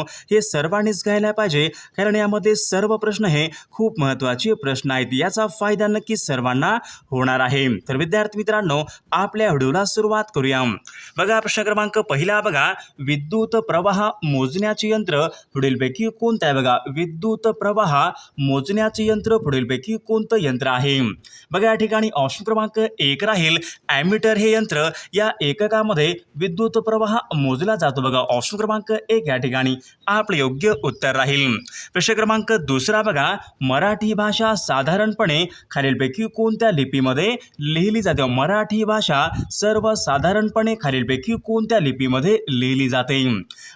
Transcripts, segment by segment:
हे सर्वांनीच घ्यायला पाहिजे. कारण यामध्ये सर्व प्रश्न हे खूप महत्त्वाचे प्रश्न आहेत. याचा फायदा नक्की सर्वांना होणार आहे. तर विद्यार्थी मित्रांनो आपल्या व्हिडिओला सुरुवात करूया. बघा प्रश्न क्रमांक पहिला बघा. विद्युत प्रवाह मोजण्याचे यंत्र पुढीलपैकी कोणतं आहे बघा? विद्युत प्रवाह मोजण्याचे यंत्र पुढीलपैकी कोणतं यंत्र आहे? बघा या ठिकाणी ऑप्शन क्रमांक एक राहील. ॲमीटर हे यंत्र या एककामध्ये विद्युत प्रवाह मोजला जातो. बघा ऑप्शन क्रमांक एक या ठिकाणी. आपले योग्य उत्तर राहील. प्रश्न क्रमांक दुसरा बघा. मराठी भाषा साधारणपणे खालीलपैकी कोणत्या लिपीमध्ये लिहिली जाते? मराठी भाषा सर्वसाधारणपणे खालीलपैकी कोणत्या लिपीमध्ये लिहिली जाते?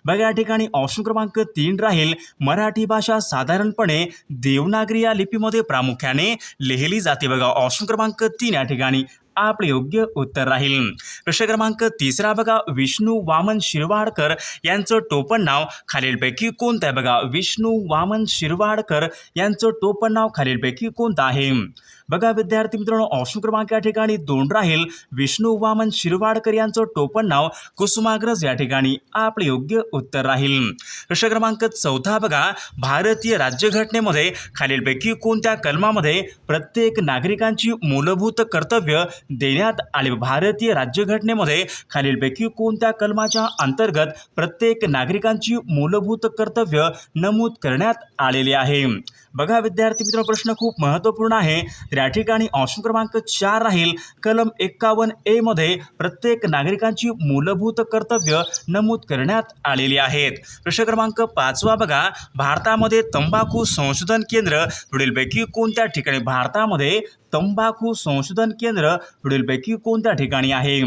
बघा या ठिकाणी ऑप्शन क्रमांक तीन राहील. मराठी भाषा साधारणपणे देवनागरी या लिपीमध्ये प्रामुख्याने लिहिली जाते बघा. ऑप्शन क्रमांक तीन या ठिकाणी. आपले योग्य उत्तर राहील. प्रश्न क्रमांक तिसरा बघा विष्णू वामन शिरवाडकर यांचं टोपण नाव खालीलपैकी कोणतं आहे? बघा विष्णू वामन शिरवाडकर यांचं टोपण नाव खालीलपैकी कोणतं आहे? बघा विद्यार्थी मित्रांनो ऑप्शन क्रमांक या ठिकाणी दोन राहील. विष्णू वामन शिरवाडकर यांचं टोपण नाव कुसुमाग्रज या ठिकाणी आपले योग्य उत्तर राहील. प्रश्न क्रमांक चौथा बघा भारतीय राज्यघटनेमध्ये खालीलपैकी कोणत्या कलमामध्ये प्रत्येक नागरिकांची मूलभूत कर्तव्य देण्यात आले? भारतीय राज्यघटनेमध्ये खालीलपैकी कोणत्या कलमाच्या अंतर्गत प्रत्येक नागरिकांची मूलभूत कर्तव्य नमूद करण्यात आलेले आहे? बघा विद्यार्थी मित्र प्रश्न खूप महत्त्वपूर्ण आहे. तर या ठिकाणी ऑप्शन क्रमांक चार राहील. कलम एक्कावन्न ए मध्ये प्रत्येक नागरिकांची मूलभूत कर्तव्य नमूद करण्यात आलेली आहेत. प्रश्न क्रमांक पाचवा बघा. भारतामध्ये तंबाखू संशोधन केंद्र पुढीलपैकी कोणत्या ठिकाणी? भारतामध्ये तंबाखू संशोधन केंद्र पुढीलपैकी कोणत्या ठिकाणी आहे?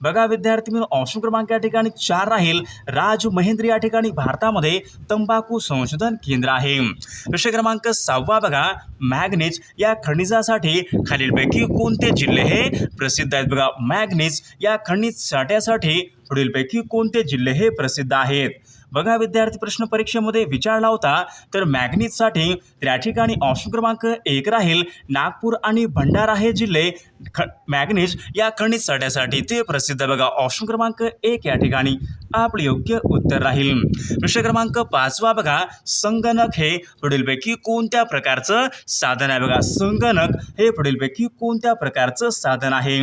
बघा विद्यार्थी मी ऑप्शन क्रमांक या ठिकाणी चार राहील. राज महेंद्र या ठिकाणी भारतामध्ये तंबाखू संशोधन केंद्र आहे. प्रश्न क्रमांक सहावा बघा. मॅग्नेज या खनिजासाठी खालीलपैकी कोणते जिल्हे हे प्रसिद्ध आहेत? बघा मॅग्नेज या खनिज साठ्यासाठी पुढीलपैकी कोणते जिल्हे हे प्रसिद्ध आहेत? बघा विद्यार्थी प्रश्न परीक्षेमध्ये विचारला होता तर मॅग्नीजसाठी त्या ठिकाणी ऑप्शन क्रमांक एक राहील. नागपूर आणि भंडारा हे जिल्हे ख मॅग्नीज या खनिज साठ्यासाठी ते प्रसिद्ध. बघा ऑप्शन क्रमांक एक या ठिकाणी आपले योग्य उत्तर राहील. प्रश्न क्रमांक पाचवा बघा संगणक हे पुढीलपैकी कोणत्या प्रकारचं साधन आहे? बघा संगणक हे पुढीलपैकी कोणत्या प्रकारचं साधन आहे?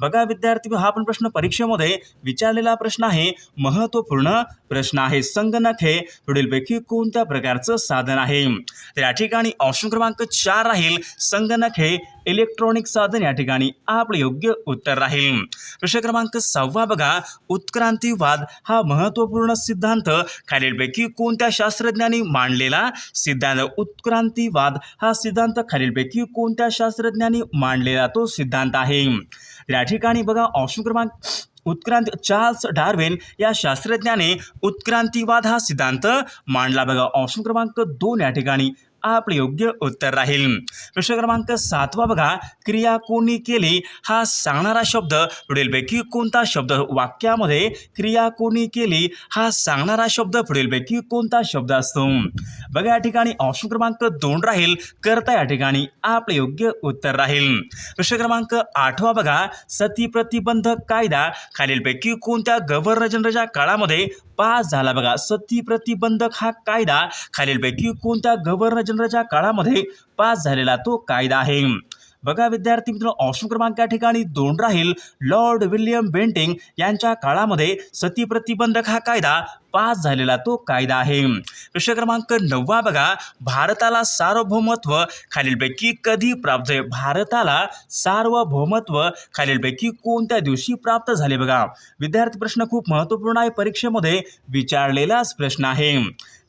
बघा विद्यार्थी हा पण प्रश्न परीक्षेमध्ये विचारलेला प्रश्न आहे. महत्त्वपूर्ण प्रश्न आहे. संगणक हे पुढीलपैकी कोणत्या प्रकारचं साधन आहे? तर या ठिकाणी ऑप्शन क्रमांक चार राहील. संगणक हे इलेक्ट्रॉनिक साधन या ठिकाणी आपलं योग्य उत्तर राहील. प्रश्न क्रमांक सहावा बघा. उत्क्रांतीवाद हा महत्त्वपूर्ण सिद्धांत. खालीलपैकी कोणत्या शास्त्रज्ञांनी मांडलेला सिद्धांत? उत्क्रांतीवाद हा सिद्धांत खालीलपैकी कोणत्या शास्त्रज्ञांनी मांडलेला तो सिद्धांत आहे? या ठिकाणी बघा ऑप्शन क्रमांक उत्क्रांती चार्ल्स डार्विन या शास्त्रज्ञाने उत्क्रांतीवाद हा सिद्धांत मांडला. बघा ऑप्शन क्रमांक दोन या ठिकाणी. आपले योग्य उत्तर राहील. प्रश्न क्रमांक सातवा बघा. क्रिया कोणी केली? हा सांगणारा शब्द पुढीलपैकी कोणता शब्द? वाक्यामध्ये क्रिया कोणी केली? हा सांगणारा शब्द पुढीलपैकी कोणता शब्द असतो? बघा या ठिकाणी ऑप्शन क्रमांक दोन राहील. करता या ठिकाणी आपले योग्य उत्तर राहील. प्रश्न क्रमांक आठवा बघा. सती प्रतिबंधक कायदा. खालीलपैकी कोणत्या गव्हर्नर जनरलच्या काळामध्ये पास झाला बघा. सती प्रतिबंधक हा कायदा. खालीलपैकी कोणत्या गव्हर्नर जनरलच्या काळामध्ये पास झालेला तो कायदा आहे. बघा विद्यार्थी मित्र ऑप्शन क्रमांक या ठिकाणी दोन राहील. लॉर्ड विल्यम बेंटिंग यांच्या काळामध्ये सती प्रतिबंधक हा कायदा पास झालेला तो कायदा आहे. प्रश्न क्रमांक नववा बघा. भारताला सार्वभौमत्व खालीलपैकी कधी प्राप्त आहे भारताला सार्वभौमत्व खालीलपैकी कोणत्या दिवशी प्राप्त झाले बघा? विद्यार्थी प्रश्न खूप महत्त्वपूर्ण आहे. परीक्षेमध्ये विचारलेलाच प्रश्न आहे.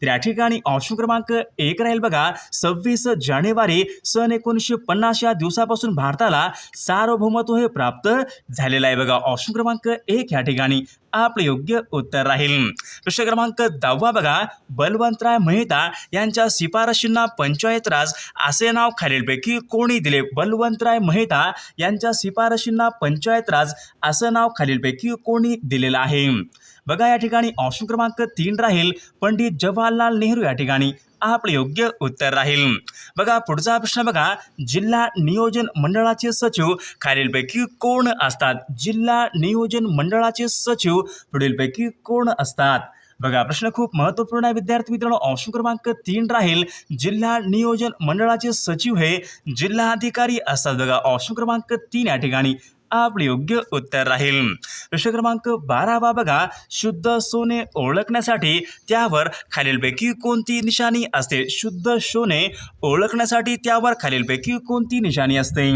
तर या ठिकाणी ऑप्शन क्रमांक एक राहील बघा. सव्वीस जानेवारी सन एकोणीसशे पन्नास या दिवसापासून भारताला सार्वभौमत्व हे प्राप्त झालेलं आहे बघा. ऑप्शन क्रमांक एक या ठिकाणी आपलं योग्य उत्तर राहील. प्रश्न क्रमांक दहावा बघा. बलवंतराय मेहता यांच्या शिफारशींना पंचायत राज असे नाव खालीलपैकी कोणी दिले? बलवंतराय मेहता यांच्या शिफारशींना पंचायत राज असं नाव खालीलपैकी कोणी दिलेलं आहे? बघा या ठिकाणी ऑप्शन क्रमांक तीन राहील. पंडित जवाहरलाल नेहरू या ठिकाणी. आपलं योग्य उत्तर राहील. बघा पुढचा प्रश्न बघा. जिल्हा नियोजन मंडळाचे सचिव खालीलपैकी कोण असतात? जिल्हा नियोजन मंडळाचे सचिव पुढीलपैकी कोण असतात? बघा प्रश्न खूप महत्त्वपूर्ण आहे. विद्यार्थी मित्रांनो ऑप्शन क्रमांक तीन राहील. जिल्हा नियोजन मंडळाचे सचिव हे जिल्हाधिकारी असतात. बघा ऑप्शन क्रमांक तीन या ठिकाणी. आपले योग्य उत्तर राहील. प्रश्न क्रमांक बारावा बघा. शुद्ध सोने ओळखण्यासाठी त्यावर खालीलपैकी कोणती निशाणी असते? शुद्ध सोने ओळखण्यासाठी त्यावर खालीलपैकी कोणती निशाणी असते?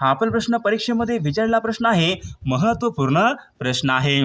हा पण प्रश्न परीक्षेमध्ये विचारलेला प्रश्न आहे. महत्त्वपूर्ण प्रश्न आहे.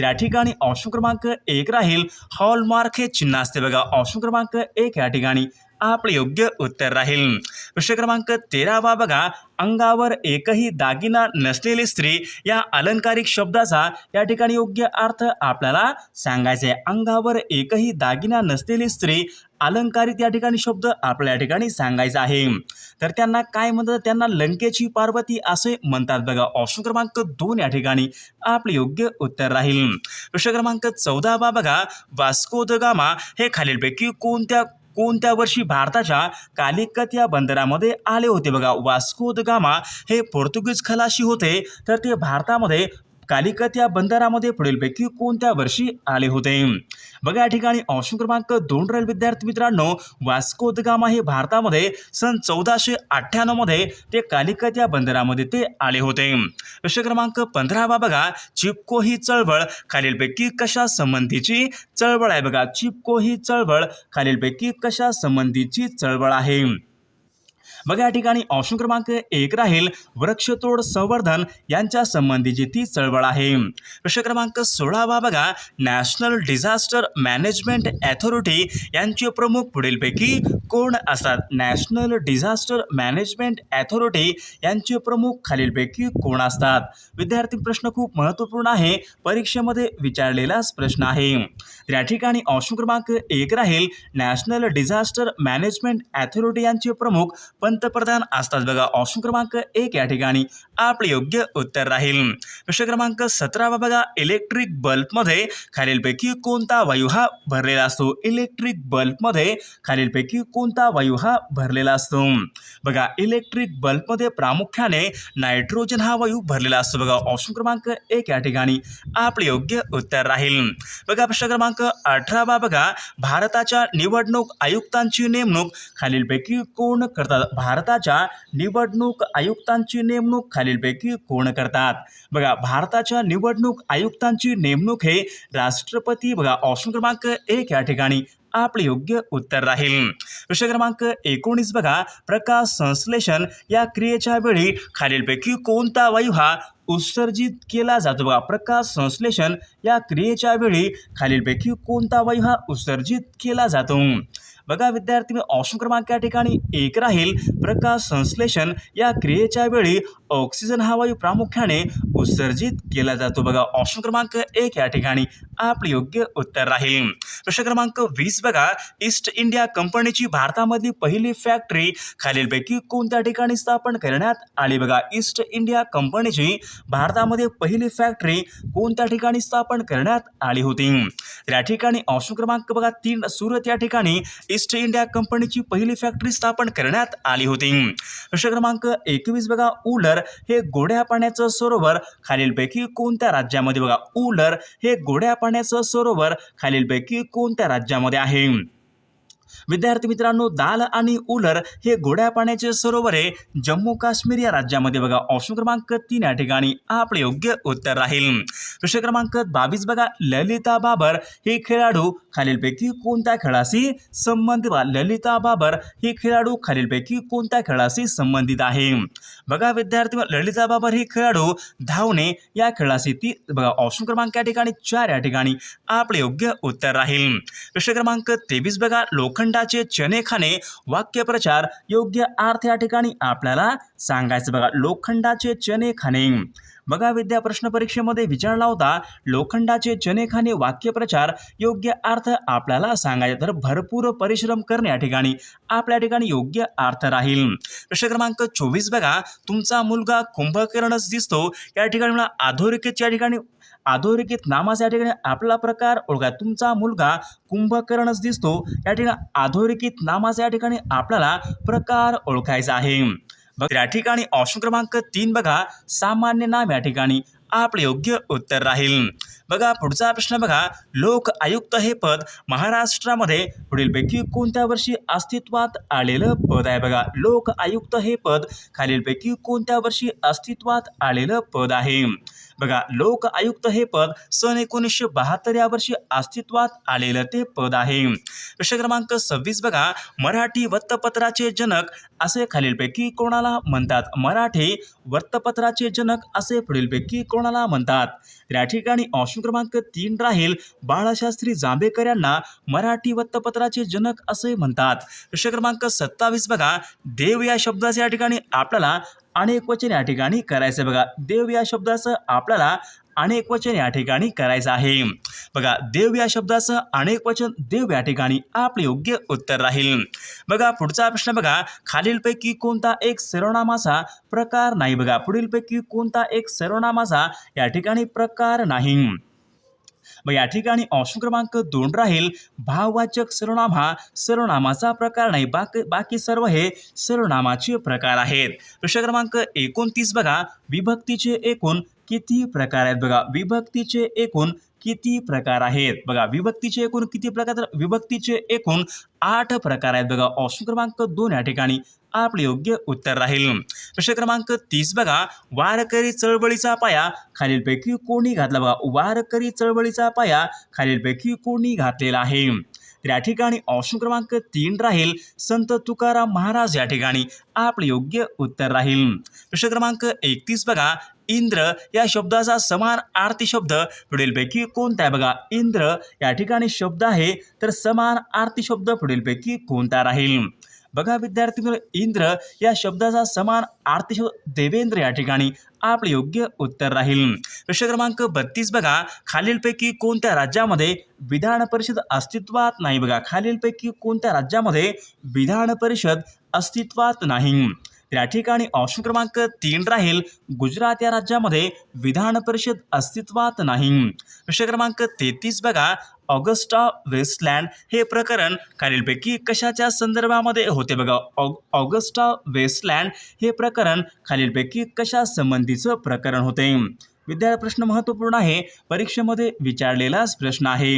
या ठिकाणी ऑप्शन क्रमांक एक राहील. हॉलमार्क हे चिन्ह असते बघा. ऑप्शन क्रमांक एक या ठिकाणी. आपलं योग्य उत्तर राहील. प्रश्न क्रमांक तेरावा बघा. अंगावर एकही दागिना नसलेली स्त्री या अलंकारिक शब्दाचा या ठिकाणी योग्य अर्थ आपल्याला सांगायचा आहे अंगावर एकही दागिना नसलेली स्त्री अलंकारित या ठिकाणी शब्द आपल्या या ठिकाणी सांगायचा आहे. तर त्यांना काय म्हणतात? त्यांना लंकेची पार्वती असे म्हणतात बघा. ऑप्शन क्रमांक दोन या ठिकाणी आपले योग्य उत्तर राहील. प्रश्न क्रमांक चौदावा बघा. वास्को द गामा हे खालीलपैकी कोणत्या कोणत्या वर्षी भारताच्या कालिकत या बंदरामध्ये आले होते बघा? वास्को द गामा हे पोर्तुगीज खलाशी होते. तर ते भारतामध्ये कालिकत या बंदरामध्ये पुढीलपैकी कोणत्या वर्षी आले होते? बघा या ठिकाणी ऑप्शन क्रमांक दोन राहील विद्यार्थी मित्रांनो. वास्को दगामा गामा हे भारतामध्ये सन चौदाशे अठ्ठ्याण्णवमध्ये ते कालिकत या बंदरामध्ये ते आले होते. प्रश्न क्रमांक पंधरावा बघा. चिपको ही चळवळ खालीलपैकी कशा संबंधीची चळवळ आहे? बघा चिपको ही चळवळ खालीलपैकी कशा संबंधीची चळवळ आहे? बघा या ठिकाणी ऑप्शन क्रमांक एक राहील वृक्षतोड संवर्धन यांच्या संबंधीची ती चळवळ आहे. प्रश्न क्रमांक सोळावा बघा नॅशनल डिझास्टर मॅनेजमेंट अथॉरिटी यांचे प्रमुख पुढीलपैकी कोण असतात? नॅशनल डिझास्टर मॅनेजमेंट अथॉरिटी यांचे प्रमुख खालीलपैकी कोण असतात? विद्यार्थी प्रश्न खूप महत्त्वपूर्ण आहे. परीक्षेमध्ये विचारलेलाच प्रश्न आहे. या ठिकाणी ऑप्शन क्रमांक एक राहील. नॅशनल डिझास्टर मॅनेजमेंट अथॉरिटी यांचे प्रमुख पंतप्रधान असतात बघा. ऑप्शन क्रमांक एक या ठिकाणी. आपले योग्य उत्तर राहील. प्रश्न क्रमांक सतरावा बघा. इलेक्ट्रिक बल्बमध्ये खालीलपैकी कोणता वायू हा भरलेला असतो? इलेक्ट्रिक बल्बमध्ये खालीलपैकी कोणता वायू हा भरलेला असतो? बघा इलेक्ट्रिक बल्बमध्ये प्रामुख्याने नायट्रोजन हा वायू भरलेला असतो बघा. ऑप्शन क्रमांक एक या ठिकाणी. आपले योग्य उत्तर राहील. बघा प्रश्न क्रमांक अठरावा बघा भारताच्या निवडणूक आयुक्तांची नेमणूक खालीलपैकी कोण करतात? भारताच्या निवडणूक आयुक्तांची नेमणूक खालीलपैकी कोण करतात? बघा भारताच्या निवडणूक आयुक्तांची नेमणूक हे राष्ट्रपती बघा ऑप्शन क्रमांक एक या ठिकाणी. आपले योग्य उत्तर राहील. प्रश्न क्रमांक एकोणीस बघा. प्रकाश संश्लेषण या क्रियेच्या वेळी खालीलपैकी कोणता वायू हा उत्सर्जित केला जातो? बघा प्रकाश संश्लेषण या क्रियेच्या वेळी खालीलपैकी कोणता वायू हा उत्सर्जित केला जातो? बघा विद्यार्थी ऑप्शन क्रमांक या ठिकाणी एक राहील. प्रकाश संश्लेषण या क्रियेच्या वेळी ऑक्सिजन हा वायू प्रामुख्याने उत्सर्जित केला जातो. बघा ऑप्शन क्रमांक एक या ठिकाणी आपले योग्य उत्तर राहील. प्रश्न क्रमांक वीस बघा. ईस्ट इंडिया कंपनीची भारतामधली पहिली फॅक्टरी खालीलपैकी कोणत्या ठिकाणी स्थापन करण्यात आली? बघा ईस्ट इंडिया कंपनीची भारतामध्ये पहिली फॅक्टरी कोणत्या ठिकाणी स्थापन करण्यात आली होती? या ठिकाणी ऑप्शन क्रमांक बघा तीन सुरत या ठिकाणी ईस्ट इंडिया कंपनीची पहिली फॅक्टरी स्थापन करण्यात आली होती. प्रश्न क्रमांक एकवीस बघा उलर हे गोड्या पाण्याचं सरोवर खालीलपैकी कोणत्या राज्यामध्ये बघा उलर हे गोड्या पाण्याचं सरोवर खालीलपैकी कोणत्या राज्यामध्ये आहे? विद्यार्थी मित्रांनो दाल आणि उलर हे गोड्या पाण्याचे सरोवर आहे. जम्मू काश्मीर या राज्यामध्ये बघा ऑप्शन क्रमांक तीन या ठिकाणी आपले योग्य उत्तर राहील. प्रश्न क्रमांक बावीस बघा ललिता बाबर हे खेळाडू खालीलपैकी कोणत्या खेळाशी संबंधित? ललिता बाबर हे खेळाडू खालीलपैकी कोणत्या खेळाशी संबंधित आहे? बघा विद्यार्थी ललिता बाबर ही खेळाडू धावणे या खेळाशी ती बघा ऑप्शन क्रमांक या ठिकाणी चार या ठिकाणी आपले योग्य उत्तर राहील. प्रश्न क्रमांक तेवीस बघा लोखंडाचे चने खाणे वाक्यप्रचार योग्य अर्थ या ठिकाणी आपल्याला सांगायचं बघा लोखंडाचे चने खाणे. बघा विद्या प्रश्न परीक्षेमध्ये विचारला होता लोखंडाचे जनेखाने वाक्यप्रचार योग्य अर्थ आपल्याला सांगायचा तर भरपूर परिश्रम करणे या ठिकाणी. आपल्या ठिकाणी योग्य अर्थ राहील. प्रश्न क्रमांक चोवीस बघा. तुमचा मुलगा कुंभकर्णच दिसतो. या ठिकाणी मला अधोरेखित या ठिकाणी अधोरेखित नामाचा या ठिकाणी आपला प्रकार ओळखा. तुमचा मुलगा कुंभकर्णच दिसतो. या ठिकाणी अधोरेखित नामाचा या ठिकाणी आपल्याला प्रकार ओळखायचा आहे. या ठिकाणी ऑप्शन क्रमांक तीन बघा. सामान्य नाम या ठिकाणी आपले योग्य उत्तर राहील. बघा पुढचा प्रश्न बघा. लोक आयुक्त हे पद महाराष्ट्रामध्ये पुढीलपैकी कोणत्या वर्षी अस्तित्वात आलेलं पद आहे? बघा लोक आयुक्त हे पद खालीलपैकी कोणत्या वर्षी अस्तित्वात आलेलं पद आहे? बघा लोक आयुक्त हे पद सन एकोणीसशे बहात्तर या वर्षी अस्तित्वात आलेलं ते पद आहे. प्रश्न क्रमांक सव्वीस बघा मराठी वृत्तपत्राचे जनक असे खालीलपैकी कोणाला म्हणतात? मराठी वृत्तपत्राचे जनक असे पुढीलपैकी कोणाला म्हणतात? तर या ठिकाणी ऑप्शन क्रमांक तीन राहील. बाळाशास्त्री जांभेकर यांना मराठी वृत्तपत्राचे जनक असे म्हणतात. प्रश्न क्रमांक सत्तावीस बघा देव या शब्दाचे या ठिकाणी आपल्याला अनेक वचन या ठिकाणी करायचं आहे. बघा देव या शब्दाचं आपल्याला अनेक वचन या ठिकाणी करायचं आहे. बघा देव या शब्दाचं अनेक वचन देव या ठिकाणी आपले योग्य उत्तर राहील. बघा पुढचा प्रश्न बघा खालीलपैकी कोणता एक सर्वनामाचा प्रकार नाही? बघा पुढीलपैकी कोणता एक सर्वनामाचा या ठिकाणी प्रकार नाही? मग या ठिकाणी ऑप्शन क्रमांक दोन राहील. भाववाचक सर्वनाम हा सर्वनामाचा प्रकार नाही. बाकी बाकी सर्व हे सर्वनामाचे प्रकार आहेत. प्रश्न क्रमांक एकोणतीस बघा. विभक्तीचे एकूण किती प्रकार आहेत बघा? विभक्तीचे एकूण किती प्रकार आहेत? बघा विभक्तीचे एकूण किती प्रकार विभक्तीचे एकूण आठ प्रकार आहेत बघा. ऑप्शन क्रमांक दोन या ठिकाणी. आपले योग्य उत्तर राहील. प्रश्न क्रमांक तीस बघा. वारकरी चळवळीचा पाया खालीलपैकी कोणी घातला? बघा वारकरी चळवळीचा पाया खालीलपैकी कोणी घातलेला आहे? तर या ठिकाणी ऑप्शन क्रमांक तीन राहील. संत तुकाराम महाराज या ठिकाणी आपले योग्य उत्तर राहील. प्रश्न क्रमांक एकतीस बघा. इंद्र या शब्दाचा समान आरती शब्द पुढीलपैकी कोणता आहे? बघा इंद्र या ठिकाणी शब्द आहे तर समान आरती शब्द पुढीलपैकी कोणता राहील? बघा विद्यार्थी मित्र, इंद्र या शब्दाचा समान आरती देवेंद्र या ठिकाणी आपले योग्य उत्तर राहील. प्रश्न क्रमांक बत्तीस बघा. खालीलपैकी कोणत्या राज्यामध्ये विधान परिषद अस्तित्वात नाही? बघा खालीलपैकी कोणत्या राज्यामध्ये विधान परिषद अस्तित्वात नाही? या ठिकाणी ऑप्शन क्रमांक तीन राहील. गुजरात या राज्यामध्ये विधान परिषद अस्तित्वात नाही. प्रश्न क्रमांक तेहतीस बघा. ऑगस्टा वेस्टलँड हे प्रकरण खालीलपैकी कशाच्या संदर्भामध्ये होते बघा? ऑग ऑगस्टा वेस्टलँड हे प्रकरण खालीलपैकी कशा संबंधीचं प्रकरण होते? विद्यार्थी प्रश्न महत्त्वपूर्ण आहे. परीक्षेमध्ये विचारलेलाच प्रश्न आहे.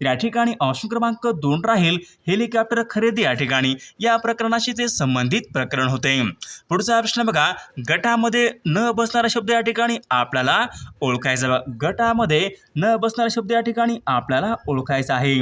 या ठिकाणी ऑप्शन क्रमांक दोन राहील. हेलिकॉप्टर खरेदी या ठिकाणी. या प्रकरणाशी ते संबंधित प्रकरण होते. पुढचा प्रश्न बघा. गटामध्ये न बसणारा शब्द या ठिकाणी आपल्याला ओळखायचा गटामध्ये न बसणारा शब्द या ठिकाणी आपल्याला ओळखायचा आहे.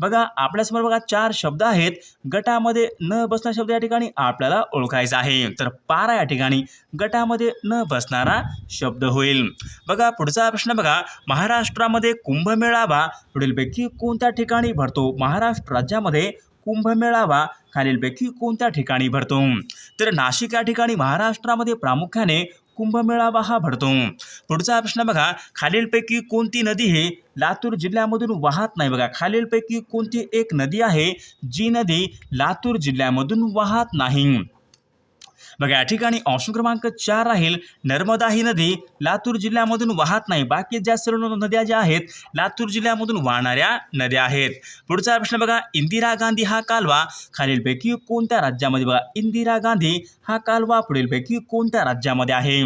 बघा आपल्यासमोर बघा चार शब्द आहेत. गटामध्ये न बसणारा शब्द या ठिकाणी आपल्याला ओळखायचा आहे. तर पारा या ठिकाणी गटामध्ये न बसणारा शब्द होईल. बघा पुढचा प्रश्न बघा. महाराष्ट्रामध्ये कुंभमेळावा पुढीलपैकी कोणत्या ठिकाणी भरतो? महाराष्ट्र राज्यामध्ये कुंभमेळावा खालीलपैकी कोणत्या ठिकाणी भरतो? तर नाशिक या ठिकाणी महाराष्ट्रामध्ये प्रामुख्याने कुंभमेळावा हा भरतो. पुढचा प्रश्न बघा खालीलपैकी कोणती नदी हे लातूर जिल्ह्यामधून वाहत नाही? बघा खालीलपैकी कोणती एक नदी आहे जी नदी लातूर जिल्ह्यामधून वाहत नाही? बघा या ठिकाणी ऑप्शन क्रमांक चार राहील नर्मदा ही नदी. लातूर जिल्ह्यामधून वाहत नाही. बाकी ज्या सर्व नद्या ज्या आहेत लातूर जिल्ह्यामधून वाहणाऱ्या नद्या आहेत. पुढचा प्रश्न बघा इंदिरा गांधी हा कालवा खालीलपैकी कोणत्या राज्यामध्ये? बघा इंदिरा गांधी हा कालवा पुढीलपैकी कोणत्या राज्यामध्ये आहे?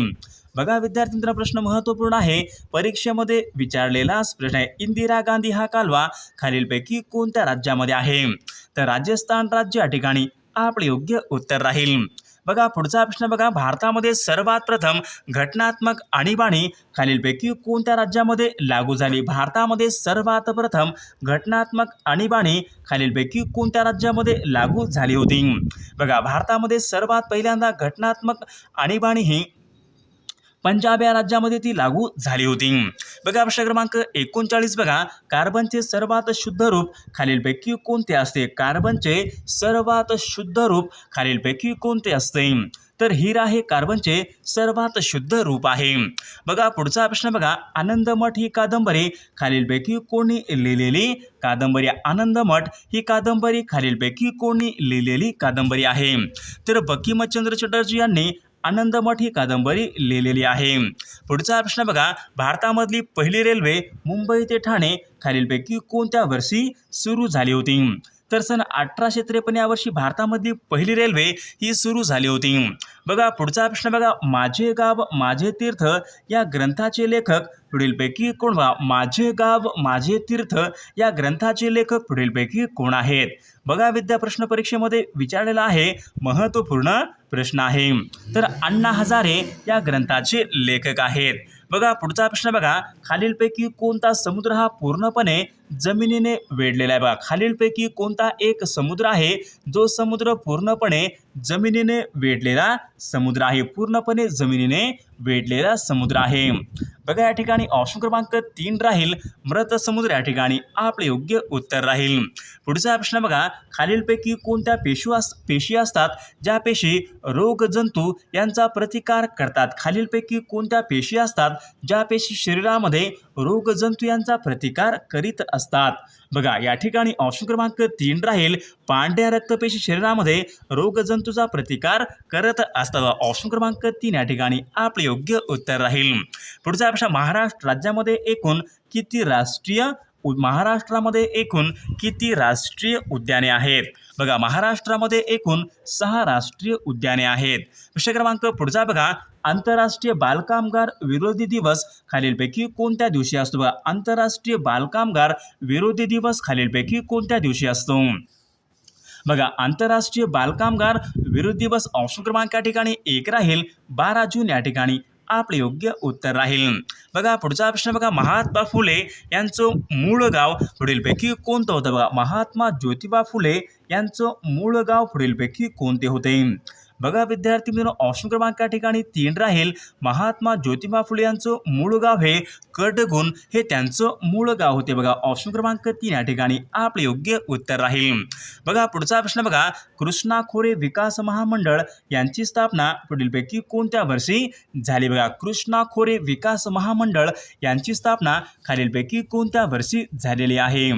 बघा विद्यार्थ्यांचा प्रश्न महत्त्वपूर्ण आहे. परीक्षेमध्ये विचारलेलाच प्रश्न आहे. इंदिरा गांधी हा कालवा खालीलपैकी कोणत्या राज्यामध्ये आहे? तर राजस्थान राज्य या ठिकाणी आपले योग्य उत्तर राहील. बघा पुढचा प्रश्न बघा. भारतामध्ये सर्वात प्रथम घटनात्मक आणीबाणी खालीलपैकी कोणत्या राज्यामध्ये लागू झाली? भारतामध्ये सर्वात प्रथम घटनात्मक आणीबाणी खालीलपैकी कोणत्या राज्यामध्ये लागू झाली होती? बघा भारतामध्ये सर्वात पहिल्यांदा घटनात्मक आणीबाणी ही पंजाब या राज्यामध्ये ती लागू झाली होती. बघा प्रश्न क्रमांक एकोणचाळीस बघा. कार्बनचे सर्वात शुद्ध रूप खालीलपैकी कोणते असते? कार्बनचे सर्वात शुद्ध रूप खालीलपैकी कोणते असते? तर हिरा हे कार्बनचे सर्वात शुद्ध रूप आहे. बघा पुढचा प्रश्न बघा. आनंदमठ ही कादंबरी खालीलपैकी कोणी लिहिलेली? कादंबरी आनंदमठ ही कादंबरी खालीलपैकी कोणी लिहिलेली कादंबरी आहे. तर बकीमचंद्र चटर्जी यांनी आनंदमठ ही कादंबरी लिहिलेली आहे. पुढचा प्रश्न बघा भारतामधली पहिली रेल्वे मुंबई ते ठाणे खालीलपैकी कोणत्या वर्षी सुरू झाली होती? तर सन अठराशे त्रेपन्न या वर्षी भारतामधली पहिली रेल्वे ही सुरू झाली होती. बघा पुढचा प्रश्न बघा. माझे गाव माझे तीर्थ या ग्रंथाचे लेखक पुढीलपैकी कोण व्हा माझे गाव माझे तीर्थ या ग्रंथाचे लेखक पुढीलपैकी कोण आहेत? बघा विद्या प्रश्न परीक्षेमध्ये विचारलेला आहे. महत्त्वपूर्ण प्रश्न आहे. तर अण्णा हजारे या ग्रंथाचे लेखक आहेत. बघा पुढचा प्रश्न बघा. खालीलपैकी कोणता समुद्र हा पूर्णपणे जमिनीने वेढलेला आहे? बघा खालीलपैकी कोणता एक समुद्र आहे? जो समुद्र पूर्णपणे जमिनीने वेढलेला समुद्र आहे. पूर्णपणे जमिनीने वेढलेला समुद्र आहे. बघा या ठिकाणी ऑप्शन क्रमांक तीन राहील. मृत समुद्र या ठिकाणी आपले योग्य उत्तर राहील. पुढचा प्रश्न बघा. खालीलपैकी कोणत्या पेशू अस पेशी असतात? ज्या पेशी रोगजंतू यांचा प्रतिकार करतात. खालीलपैकी कोणत्या पेशी असतात? ज्या पेशी शरीरामध्ये रोगजंतू यांचा प्रतिकार करीत असतात. बघा या ठिकाणी ऑप्शन क्रमांक तीन राहील. पांढऱ्या रक्तपेशी शरीरामध्ये रोगजंतूचा प्रतिकार करत असताना ऑप्शन क्रमांक तीन या ठिकाणी आपले योग्य उत्तर राहील. पुढचा प्रश्न महाराष्ट्र राज्यामध्ये एकूण किती राष्ट्रीय उ- महाराष्ट्रामध्ये एकूण किती राष्ट्रीय उद्याने आहेत? बघा महाराष्ट्रामध्ये एकूण सहा राष्ट्रीय उद्याने आहेत. विषय क्रमांक पुढचा बघा आंतरराष्ट्रीय बालकामगार विरोधी दिवस खालीलपैकी कोणत्या दिवशी असतो? बघा आंतरराष्ट्रीय बालकामगार विरोधी दिवस खालीलपैकी कोणत्या दिवशी असतो? बघा आंतरराष्ट्रीय बालकामगार विरोधी दिवस ऑप्शन क्रमांक या ठिकाणी एक राहील बारा जून या ठिकाणी. आपले योग्य उत्तर राहील. बघा पुढचा प्रश्न बघा महात्मा फुले यांचं मूळ गाव पुढीलपैकी कोणतं होतं? बघा महात्मा ज्योतिबा फुले यांचं मूळ गाव पुढीलपैकी कोणते होते? बघा विद्यार्थी मित्रांनो ऑप्शन क्रमांक या ठिकाणी तीन राहील. महात्मा ज्योतिबा फुले यांचं मूळ गाव हे कडगुण हे त्यांचं मूळ गाव होते बघा. ऑप्शन क्रमांक तीन या ठिकाणी आपले योग्य उत्तर राहील. बघा पुढचा प्रश्न बघा. कृष्णा खोरे विकास महामंडळ यांची स्थापना पुढीलपैकी कोणत्या वर्षी झाली? बघा कृष्णा खोरे विकास महामंडळ यांची स्थापना खालीलपैकी कोणत्या वर्षी झालेली आहे?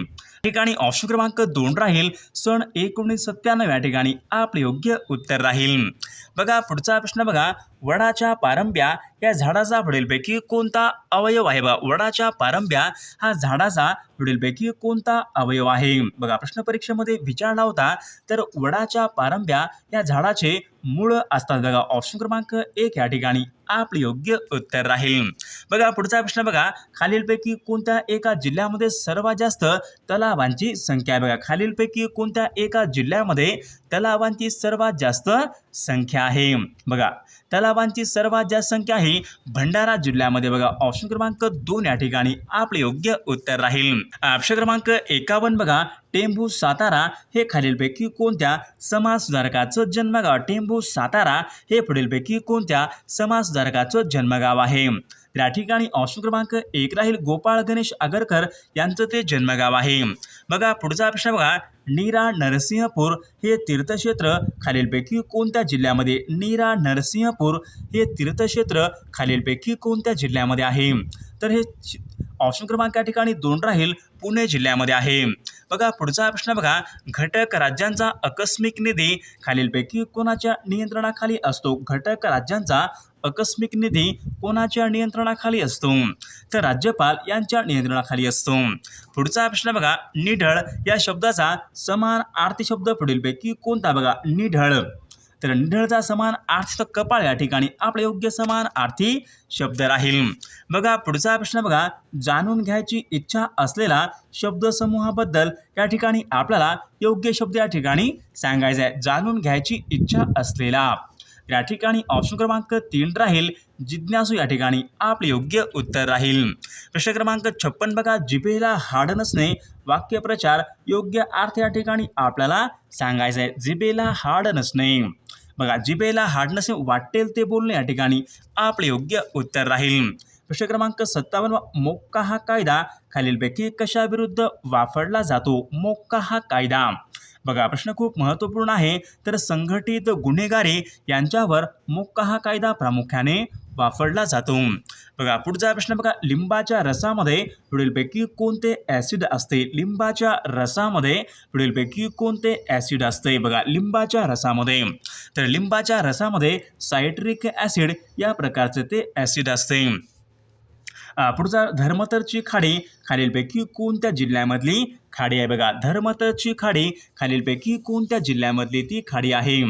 ठिकाणी ऑप्शन क्रमांक दोन राहील. सन एकोणीस सत्त्याण्णव या ठिकाणी आपले योग्य उत्तर राहील. बघा पुढचा प्रश्न बघा. वडाच्या पारंब्या या झाडाचा पुढीलपैकी कोणता अवयव आहे? बघा वडाच्या पारंब्या हा झाडाचा पुढीलपैकी कोणता अवयव आहे? बघा प्रश्न परीक्षेमध्ये विचारला होता. तर वडाच्या पारंब्या या झाडाचे मूळ असतात. बघा ऑप्शन क्रमांक एक या ठिकाणी आपले योग्य उत्तर राहील. बघा पुढचा प्रश्न बघा. खालीलपैकी कोणत्या एका जिल्ह्यामध्ये सर्वात जास्त तलावांची संख्या आहे? बघा खालीलपैकी कोणत्या एका जिल्ह्यामध्ये तलावांची सर्वात जास्त संख्या आहे. बघा तलावांची सर्वात जास्त संख्या आहे भंडारा जिल्ह्यामध्ये बघा. ऑप्शन क्रमांक दोन या ठिकाणी आपले योग्य उत्तर राहील. ऑप्शन क्रमांक एकावन्न बघा टेंभू सातारा हे खालीलपैकी कोणत्या समाजसुधारकाचं जन्मगाव? टेंभू सातारा हे पुढीलपैकी कोणत्या समाजसुधारकाचं जन्मगाव आहे? त्या या ठिकाणी ऑप्शन क्रमांक एक राहील. गोपाळ गणेश आगरकर यांचं ते जन्मगाव आहे. बघा पुढचा प्रश्न बघा. नीरा नरसिंहपूर हे तीर्थक्षेत्र खालीलपैकी कोणत्या जिल्ह्यामध्ये? नीरा नरसिंहपूर हे तीर्थक्षेत्र खालीलपैकी कोणत्या जिल्ह्यामध्ये आहे? तर हे ऑप्शन क्रमांक या ठिकाणी दोन राहील. पुणे जिल्ह्यामध्ये आहे. बघा पुढचा प्रश्न बघा. घटक राज्यांचा आकस्मिक निधी खालीलपैकी कोणाच्या नियंत्रणाखाली असतो? घटक राज्यांचा आकस्मिक निधी कोणाच्या नियंत्रणाखाली असतो? तर राज्यपाल यांच्या नियंत्रणाखाली असतो. पुढचा प्रश्न बघा निढळ या शब्दाचा समान अर्थशब्द पुढीलपैकी कोणता बघा? निढळ. तर निढळचा समान आर्थिक कपाळ या ठिकाणी आपले योग्य समान आर्थी शब्द राहील. बघा पुढचा प्रश्न बघा जाणून घ्यायची इच्छा असलेला शब्दसमूहाबद्दल या ठिकाणी आपल्याला योग्य शब्द या ठिकाणी सांगायचा आहे. जाणून घ्यायची इच्छा असलेला. या ठिकाणी ऑप्शन क्रमांक तीन राहील. जिज्ञासू या ठिकाणी आपले योग्य उत्तर राहील. प्रश्न क्रमांक छप्पन बघा. जिभेला हाड नसणे वाक्यप्रचार योग्य अर्थ या ठिकाणी आपल्याला सांगायचं आहे जिभेला हाड नसणे. बघा जिभेला हाड नसणे वाटेल ते बोलणे या ठिकाणी आपले योग्य उत्तर राहील. प्रश्न क्रमांक सत्तावन्न मोक्का हा कायदा. खालीलपैकी कशाविरुद्ध वापरला जातो? मोक्का हा कायदा. बघा प्रश्न खूप महत्त्वपूर्ण आहे. तर संघटित गुन्हेगारी यांच्यावर मोक्का हा कायदा प्रामुख्याने वापरला जातो. बघा पुढचा प्रश्न बघा लिंबाच्या रसामध्ये पुढीलपैकी कोणते ॲसिड असते? लिंबाच्या रसामध्ये पुढीलपैकी कोणते ॲसिड असते? बघा लिंबाच्या रसामध्ये. तर लिंबाच्या रसामध्ये सायट्रिक ॲसिड या प्रकारचे ते ॲसिड असते. पुढचा धर्मतरची खाडी खालीलपैकी कोणत्या जिल्ह्यामधली खाडी आहे? बघा धर्मतरची खाडी खालीलपैकी कोणत्या जिल्ह्यामधली ती खाडी आहे?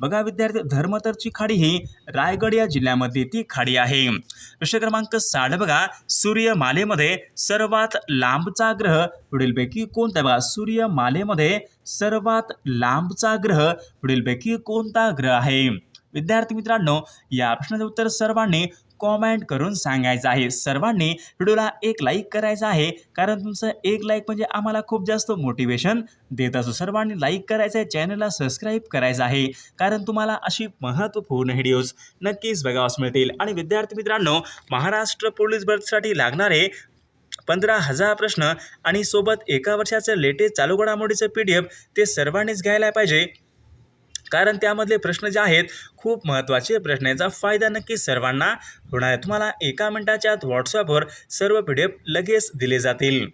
बघा विद्यार्थी धर्मतरची खाडी ही रायगड या जिल्ह्यामधली ती खाडी आहे. प्रश्न क्रमांक साठ बघा सूर्यमालेमध्ये सर्वात लांबचा ग्रह पुढीलपैकी कोणता बघा सूर्यमालेमध्ये सर्वात लांबचा ग्रह पुढीलपैकी कोणता ग्रह आहे? विद्यार्थी मित्रांनो या प्रश्नाचे उत्तर सर्वांनी कॉमेंट करून सांगायचं आहे. सर्वांनी व्हिडिओला एक लाईक करायचं आहे. कारण तुमचं एक लाईक म्हणजे आम्हाला खूप जास्त मोटिवेशन देत असतो. सर्वांनी लाईक करायचं आहे. चॅनलला सबस्क्राईब करायचं आहे. कारण तुम्हाला अशी महत्त्वपूर्ण व्हिडिओज नक्कीच बघावास मिळतील. आणि विद्यार्थी मित्रांनो महाराष्ट्र पोलीस भरतीसाठी लागणारे पंधरा हजार प्रश्न आणि सोबत एका वर्षाचं लेटेस्ट चालू घडामोडीचं पी डी एफ ते सर्वांनीच घ्यायला पाहिजे. कारण त्यामधले प्रश्न जे आहेत खूप महत्त्वाचे प्रश्न याचा फायदा नक्की सर्वांना होणार आहे. तुम्हाला एका मिनिटाच्या आत व्हॉट्सअपवर सर्व पी डी एफ लगेच दिले जातील.